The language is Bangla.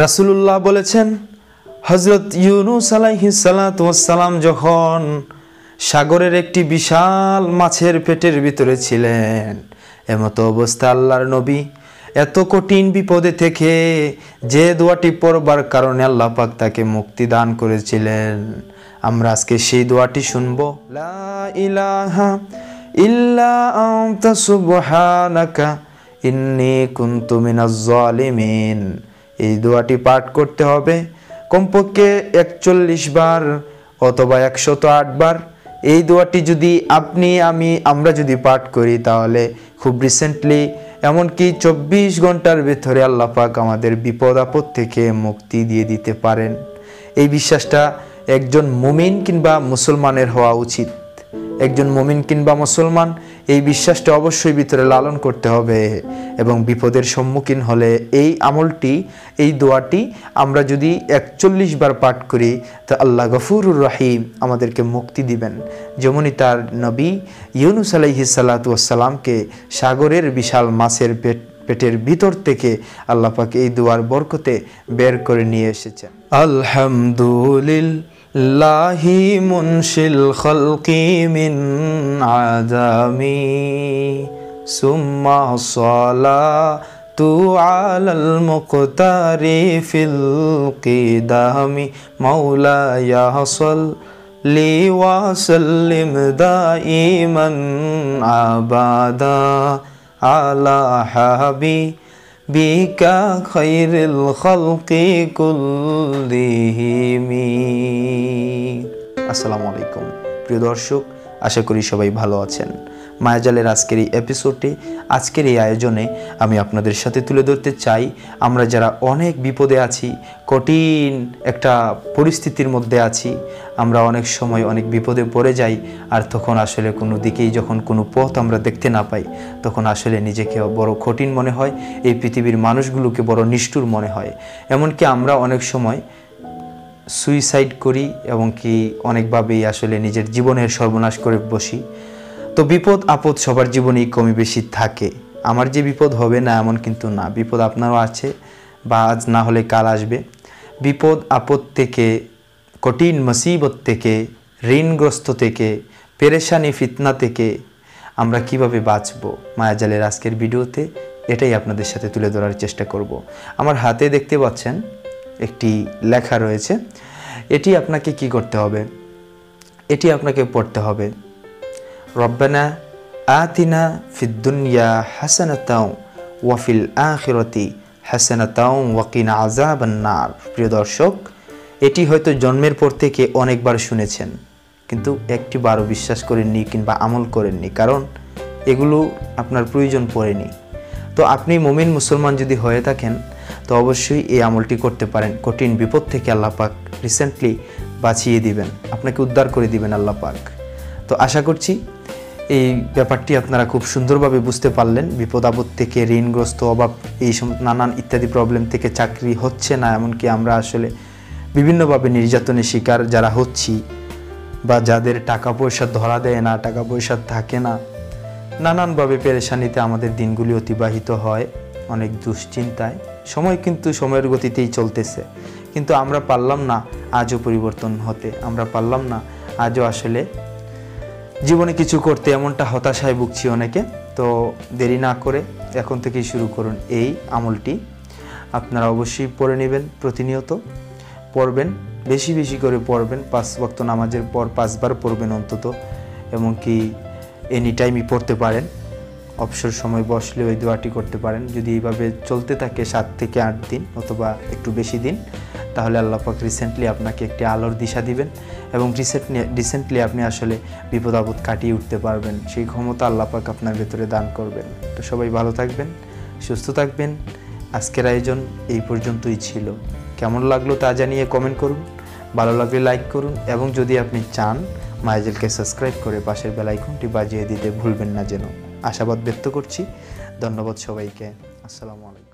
রাসুলুল্লাহ বলেছেন হজরত ইউনুস সালাম যখন সাগরের একটি বিশাল মাছের পেটের ভিতরে ছিলেন, এমতো অবস্থা আল্লাহর নবী। এত কঠিন বিপদে থেকে যে দোয়াটি পড়বার কারণে আল্লাহ পাক তাকে মুক্তি দান করেছিলেন। আমরা আজকে সেই দোয়াটি শুনব। ইলাহা ইল্লা আনতা সুবহানাকা, ইন্নী এই দোয়াটি পাঠ করতে হবে। কমপক্ষে একচল্লিশ বার অথবা একশত বার। এই দোয়াটি যদি আপনি, আমি, আমরা যদি পাঠ করি তাহলে খুব রিসেন্টলি এমনকি চব্বিশ ঘণ্টার ভেতরে আল্লাহ পাক আমাদের বিপদ আপদ থেকে মুক্তি দিয়ে দিতে পারেন। এই বিশ্বাসটা একজন মুমিন কিংবা মুসলমানের হওয়া উচিত। একজন মুমিন কিংবা মুসলমান, এই বিশ্বাসটা অবশ্যই ভিতরে লালন করতে হবে এবং বিপদের সম্মুখীন হলে এই আমলটি, এই দোয়াটি আমরা যদি একচল্লিশ বার পাঠ করি, তা আল্লাহ গফুরুর রাহিম আমাদেরকে মুক্তি দিবেন। যেমনই তার নবী ইউনুস আলাইহি সাল্লাতুয়াসাল্লামকে সাগরের বিশাল মাছের পেট, পেটের ভিতর থেকে আল্লাহ পাক এই দুয়ার বরকতে বের করে নিয়ে এসেছেন। আলহামদুলিল্লাহি। لاهي منشي الخلق من عدمي ثم صلاة على المقتر في القدام. مولاي صل لي وسلم دائما أبدا على حبيبي বিকা খৈরুল খলকি কুল্লিহিমি আসসালামু আলাইকুম প্রিয় দর্শক আশা করি সবাই ভালো আছেন। মায়াজালের আজকের এই এপিসোডে আজকের এই আয়োজনে আমি আপনাদের সাথে তুলে ধরতে চাই। আমরা যারা অনেক বিপদে আছি, কঠিন একটা পরিস্থিতির মধ্যে আছি, আমরা অনেক সময় অনেক বিপদে পড়ে যাই, আর তখন আসলে কোনো দিকেই যখন কোনো পথ আমরা দেখতে না পাই, তখন আসলে নিজেকে বড় কঠিন মনে হয়, এই পৃথিবীর মানুষগুলোকে বড় নিষ্ঠুর মনে হয়। এমনকি আমরা অনেক সময় সুইসাইড করি এবং কি অনেকভাবেই আসলে নিজের জীবনের সর্বনাশ করে বসি। তো বিপদ আপদ সবার জীবনেই কমই বেশি থাকে। আমার যে বিপদ হবে না এমন কিন্তু না। বিপদ আপনারও আছে বা আজ না হলে কাল আসবে। বিপদ আপদ থেকে, কঠিন মুসিবত থেকে, ঋণগ্রস্ত থেকে, পেরেশানি ফিতনা থেকে আমরা কীভাবে বাঁচবো? মায়াজালের আজকের ভিডিওতে এটাই আপনাদের সাথে তুলে ধরার চেষ্টা করব। আমার হাতে দেখতে পাচ্ছেন একটি লেখা রয়েছে। এটি আপনাকে কি করতে হবে? এটি আপনাকে পড়তে হবে। রব্বানা আতিনা ফিদ্দুনিয়া হাসানাতাও ওয়াফিল আখিরতি হাসানাতাও ওয়াকিনা আজাবান্নার প্রিয় দর্শক, এটি হয়তো জন্মের পর থেকে অনেকবার শুনেছেন, কিন্তু একটি বারও বিশ্বাস করেননি কিংবা আমল করেননি, কারণ এগুলো আপনার প্রয়োজন পড়েনি। তো আপনি মমিন মুসলমান যদি হয়ে থাকেন, তো অবশ্যই এই আমলটি করতে পারেন। কঠিন বিপদ থেকে আল্লাহ পাক রিসেন্টলি বাঁচিয়ে দিবেন, আপনাকে উদ্ধার করে দিবেন আল্লাহ পাক। তো আশা করছি এই ব্যাপারটি আপনারা খুব সুন্দরভাবে বুঝতে পারলেন। বিপদ আপদ থেকে ঋণগ্রস্ত অভাব, এই নানান ইত্যাদি প্রবলেম থেকে চাকরি হচ্ছে না। এমনকি আমরা আসলে বিভিন্নভাবে নির্যাতনের শিকার যারা হচ্ছি বা যাদের টাকা পয়সা ধরা দেয় না, টাকা পয়সা থাকে না, নানানভাবে পেরেশানিতে আমাদের দিনগুলি অতিবাহিত হয় অনেক দুশ্চিন্তায়। সময় কিন্তু সময়ের গতিতেই চলতেছে। কিন্তু আমরা পারলাম না আজও পরিবর্তন হতে। আমরা পারলাম না আজও আসলে জীবনে কিছু করতে এমনটা হতাশায় ভুগছি অনেকে, তো দেরি না করে এখন থেকেই শুরু করুন এই আমলটি। আপনারা অবশ্যই পড়ে নেবেন প্রতিনিয়ত, পড়বেন, বেশি বেশি করে পড়বেন, পাঁচ বক্ত নামাজের পর পাঁচবার পড়বেন অন্তত, এমনকি এনি টাইমই পড়তে পারেন, অবসর সময় বসলে ওই দোয়াটি করতে পারেন। যদি এইভাবে চলতে থাকে সাত থেকে আট দিন অথবা একটু বেশি দিন তাহলে আল্লাহ পাক রিসেন্টলি আপনাকে একটি আলোর দিশা দিবেন এবং রিসেন্টলি রিসেন্টলি আপনি আসলে বিপদ আপদ কাটিয়ে উঠতে পারবেন। সেই ক্ষমতা আল্লাহ পাক আপনার ভেতরে দান করবেন। তো সবাই ভালো থাকবেন, সুস্থ থাকবেন। আজকের আয়োজন এই পর্যন্তই ছিল। কেমন লাগল তা জানিয়ে কমেন্ট করুন। ভালো লাগলে লাইক করুন এবং যদি আপনি চান মায়াজেলকে সাবস্ক্রাইব করে পাশের বেলাইকনটি বাজিয়ে দিতে ভুলবেন না যেন। আশাবাদ ব্যক্ত করছি। ধন্যবাদ সবাইকে। আসসালামু আলাইকুম।